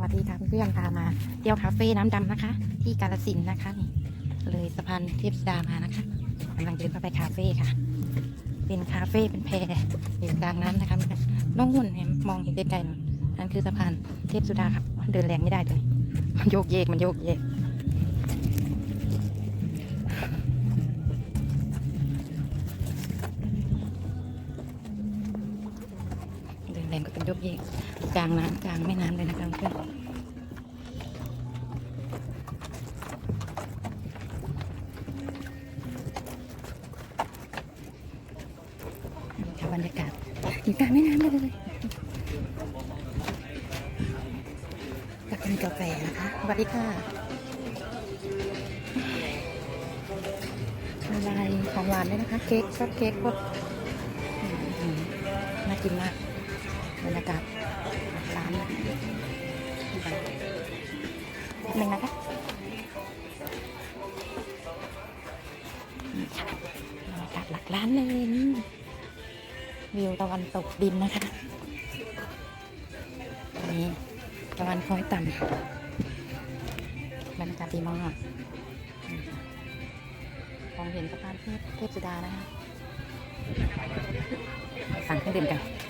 วัสดีค่ะเพื่อนพามาเที่ยวคาเฟ่น้ำดำนะคะ ที่กาลสินนะคะนี่เลยสะพานเทพสดามานะคะกำลังเดินเข้าไปคาเฟ่ค่ะ เป็นคาเฟ่เป็นแพอยู่กลางน้ำนะคะน้องหุ่นเห็นมองเห็นไกลๆนั่นคือสะพานเทพสุดาครับเดินแรงไม่ได้เลยมันโยกเยกมันโยกเยกเดินแรงก็เป็นโยกเยกกลางน้ำกลางแม่น้ำเลยนะ ค่ะบรรยากาศอยู่กลางแม่น้ำเลยกับเป็นกาแฟนะคะสวัสดีค่ะลายของหวานด้วยนะคะ เค้กชอบเค้กพวกอืมน่ากินมากบรรยากาศร้านนะ หนึ่งนะคะบรรยากาศหลักร้านเลยนี่วิวตะวันตกดินนะคะนี่ตะวันคล้อยต่ำบรรยากาศดีมากมองเห็นสะพานเทพเทพสุดานะคะสั่งเครื่องดื่มกัน